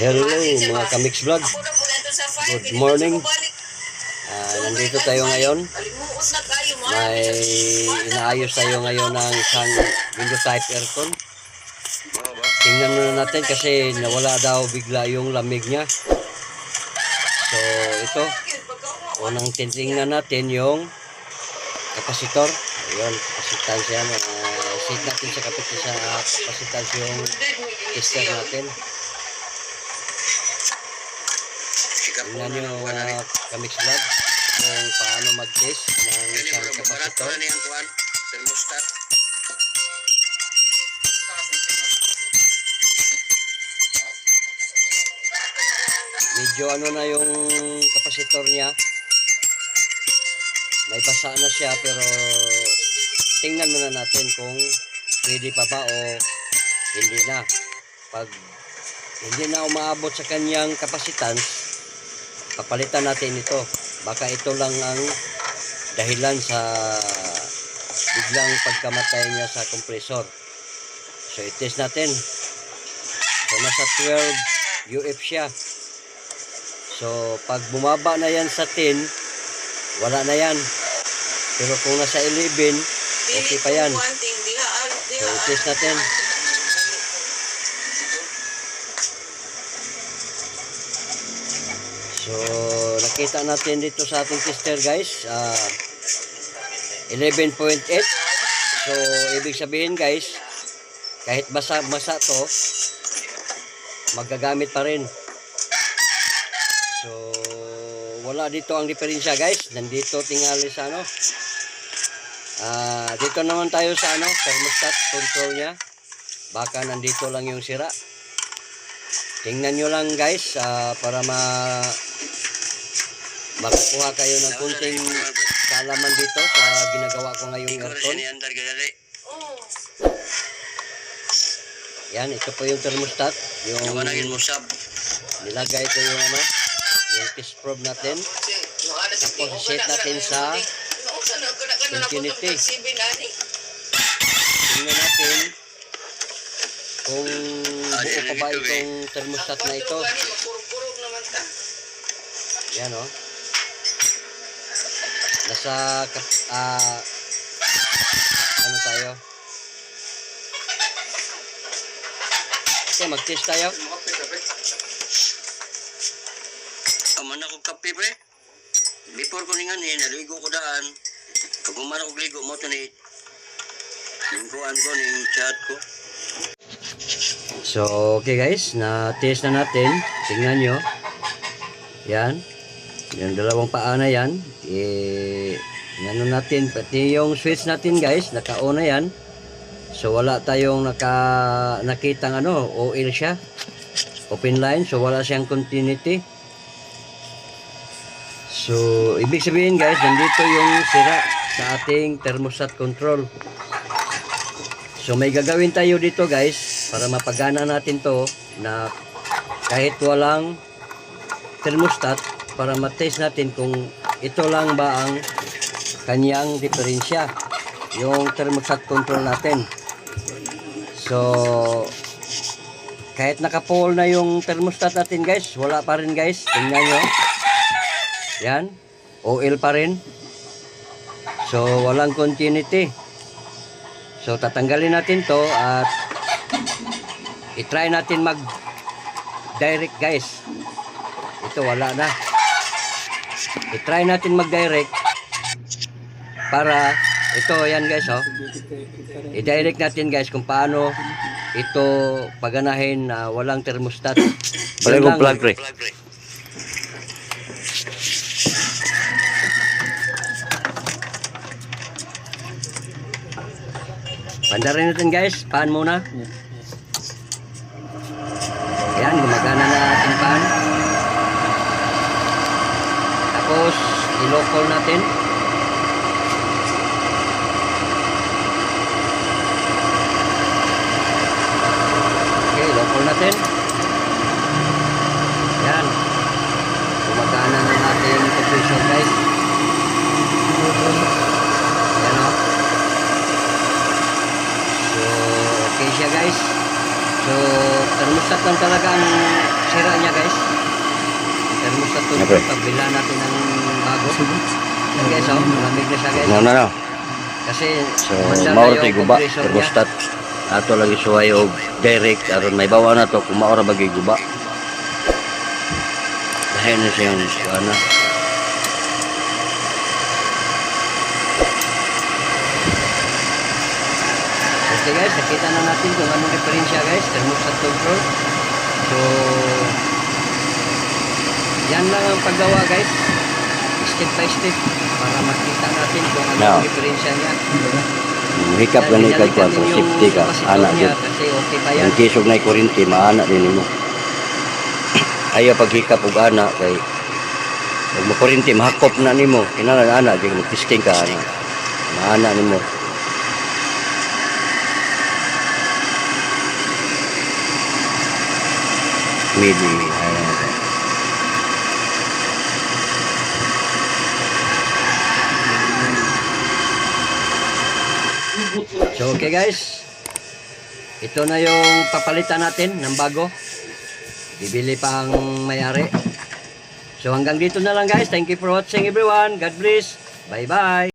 Hello mga Kamix Vlog. Good morning. Ah, nandito tayo ngayon. May inaayos tayo ngayon ng isang window type aircon. Tingnan muna natin kasi nawala daw bigla yung lamig niya. So ito, unang titingnan natin yung kapasitor. Ayun, kapasitans yan. Uh, set natin sa kapit sa kapasitans yung tester natin. Tingnan nyo uh, kamix vlog kung paano mag-test ng isang kapasitor. thermostat. Medyo ano na yung kapasitor niya. May basa na siya pero tingnan muna natin kung pwede pa ba o hindi na. Pag hindi na umaabot sa kanyang kapasitans, papalitan natin ito. Baka ito lang ang dahilan sa biglang pagkamatay niya sa compressor. So, i-test natin. So, nasa 12 UF siya. So, pag bumaba na yan sa 10, wala na yan. Pero kung nasa 11, okay pa yan. So, i-test natin. So, nakita natin dito sa ating tester guys, ah 11.8. So, ibig sabihin guys, kahit basa basa to, magagamit pa rin. So, wala dito ang diferensya guys. Nandito tingali sa ano. Ah, dito naman tayo sa ano, thermostat control niya. Baka nandito lang yung sira. Tingnan nyo lang guys ah, para ma makakuha kayo ng kunting kaalaman dito sa ginagawa ko ngayong aircon. Yan, ito po yung thermostat. Yung nilagay ko yung ano, yung test probe natin. Tapos set natin sa continuity. Tingnan natin kung buo pa ba itong thermostat na ito. Yan o. Nasa ah, ano tayo? Okay, mag-test tayo. Aman ako kape pre. Before ko ningan eh, naligo ko daan. Pag umana ko ligo mo to ni Lingkuan ko, ning chat ko. So, okay guys, na-test na natin. Tingnan nyo. Yan. Yung dalawang paa na yan. Eh, ano natin, pati yung switch natin guys, naka-on na yan. So, wala tayong naka, nakitang ano, oil siya. Open line, so wala siyang continuity. So, ibig sabihin guys, nandito yung sira sa ating thermostat control. So may gagawin tayo dito guys para mapagana natin to na kahit walang thermostat para matest natin kung ito lang ba ang kanyang diferensya yung thermostat control natin. So kahit naka-pull na yung thermostat natin guys, wala pa rin guys. Tingnan nyo. Yan. OL pa rin. So walang continuity. So tatanggalin natin to at i-try natin mag direct guys. Ito wala na. I-try natin mag direct para ito yan guys oh. I-direct natin guys kung paano ito paganahin na walang thermostat. Pre. Plug pre. Pandarin natin guys, paan muna. Ayan, gumagana na ating paan. Ilokol natin. Okay, ilokol natin. Ayan. Gumagana na ating compressor guys. Ayan o. So, okay siya guys. So, thermostat lang talaga ang sira niya guys. Thermostat to Okay. pagbila natin ng bago. Yan guys, oh, malamig na siya guys. Ano na na. Kasi So, tayo guba. Thermostat. Ato lagi suway og direct aron may bawa na to kung maura bagay guba. Dahil na siya yung ano. Okay guys, nakita na natin kung anong diferensya guys, thermostat control. So, yan lang ang paggawa guys. Step by step para makita natin kung ano ang diferensya niya. Hikap Yan, gani kag din yung safety ka kapasitor ana niya gyud. Kasi okay pa yan. Ang kisog na kuryente maana din nimo. Ayaw paghikap og ana kay ug makuryente mahakop na nimo. Kinahanglan ana gyud mag-testing ka ana. Maana nimo. Midi So okay guys, ito na yung papalitan natin ng bago. Bibili pa ang mayari. So hanggang dito na lang guys. Thank you for watching everyone. God bless. Bye bye.